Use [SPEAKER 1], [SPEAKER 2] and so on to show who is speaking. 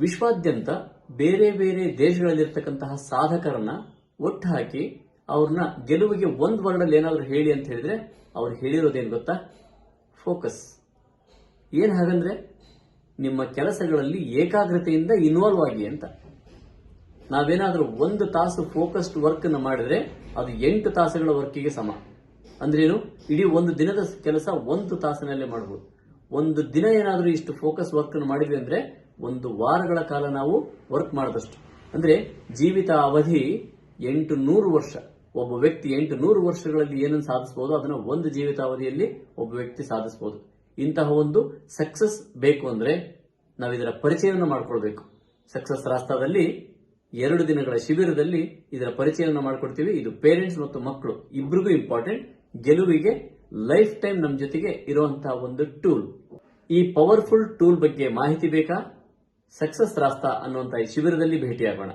[SPEAKER 1] ವಿಶ್ವಾದ್ಯಂತ ಬೇರೆ ಬೇರೆ ದೇಶಗಳಲ್ಲಿರ್ತಕ್ಕಂತಹ ಸಾಧಕರನ್ನ ಒಟ್ಟು ಹಾಕಿ ಅವ್ರನ್ನ ಗೆಲುವಿಗೆ ಒಂದ್ ವರ್ಡಲ್ಲಿ ಏನಾದ್ರು ಹೇಳಿ ಅಂತ ಹೇಳಿದ್ರೆ ಅವ್ರು ಹೇಳಿರೋದೇನು ಗೊತ್ತಾ? ಫೋಕಸ್ ಏನ್ ಹಾಗಂದ್ರೆ ನಿಮ್ಮ ಕೆಲಸಗಳಲ್ಲಿ ಏಕಾಗ್ರತೆಯಿಂದ ಇನ್ವಾಲ್ವ್ ಆಗಿ ಅಂತ. ನಾವೇನಾದರೂ ಒಂದು ತಾಸು ಫೋಕಸ್ಡ್ ವರ್ಕ್ ಅನ್ನು ಮಾಡಿದ್ರೆ ಅದು ಎಂಟು ತಾಸುಗಳ ವರ್ಕಿಗೆ ಸಮ. ಅಂದ್ರೇನು? ಇಡೀ ಒಂದು ದಿನದ ಕೆಲಸ ಒಂದು ತಾಸಿನಲ್ಲೇ ಮಾಡಬಹುದು ಒಂದು ದಿನ ಏನಾದರೂ ಇಷ್ಟು ಫೋಕಸ್ ವರ್ಕ್ ಅನ್ನು ಮಾಡಿದ್ವಿ ಅಂದ್ರೆ ಒಂದು ವಾರಗಳ ಕಾಲ ನಾವು ವರ್ಕ್ ಮಾಡಿದಷ್ಟು. ಅಂದ್ರೆ ಜೀವಿತ ಅವಧಿ ಎಂಟು ನೂರು ವರ್ಷ. ಒಬ್ಬ ವ್ಯಕ್ತಿ ಎಂಟು ನೂರು ವರ್ಷಗಳಲ್ಲಿ ಏನನ್ನು ಸಾಧಿಸಬಹುದು ಅದನ್ನ ಒಂದು ಜೀವಿತಾವಧಿಯಲ್ಲಿ ಒಬ್ಬ ವ್ಯಕ್ತಿ ಸಾಧಿಸಬಹುದು ಇಂತಹ ಒಂದು ಸಕ್ಸಸ್ ಬೇಕು ಅಂದ್ರೆ ನಾವು ಇದರ ಪರಿಚಯವನ್ನು ಮಾಡಿಕೊಳ್ಬೇಕು. ಸಕ್ಸಸ್ ರಾಷ್ಟ್ರದಲ್ಲಿ ಎರಡು ದಿನಗಳ ಶಿಬಿರದಲ್ಲಿ ಇದರ ಪರಿಚಯವನ್ನು ಮಾಡಿಕೊಡ್ತೀವಿ. ಇದು ಪೇರೆಂಟ್ಸ್ ಮತ್ತು ಮಕ್ಕಳು ಇಬ್ರಿಗೂ ಇಂಪಾರ್ಟೆಂಟ್ ಗೆಲುವಿಗೆ ಲೈಫ್ ಟೈಮ್ ನಮ್ಮ ಜೊತೆಗೆ ಇರುವಂತಹ ಒಂದು ಟೂಲ್ ಈ ಪವರ್ಫುಲ್ ಟೂಲ್ ಬಗ್ಗೆ ಮಾಹಿತಿ ಬೇಕಾ? ಸಕ್ಸಸ್ ರಾಸ್ತಾ ಅನ್ನುವಂತ ಈ ಶಿಬಿರದಲ್ಲಿ ಭೇಟಿಯಾಗೋಣ.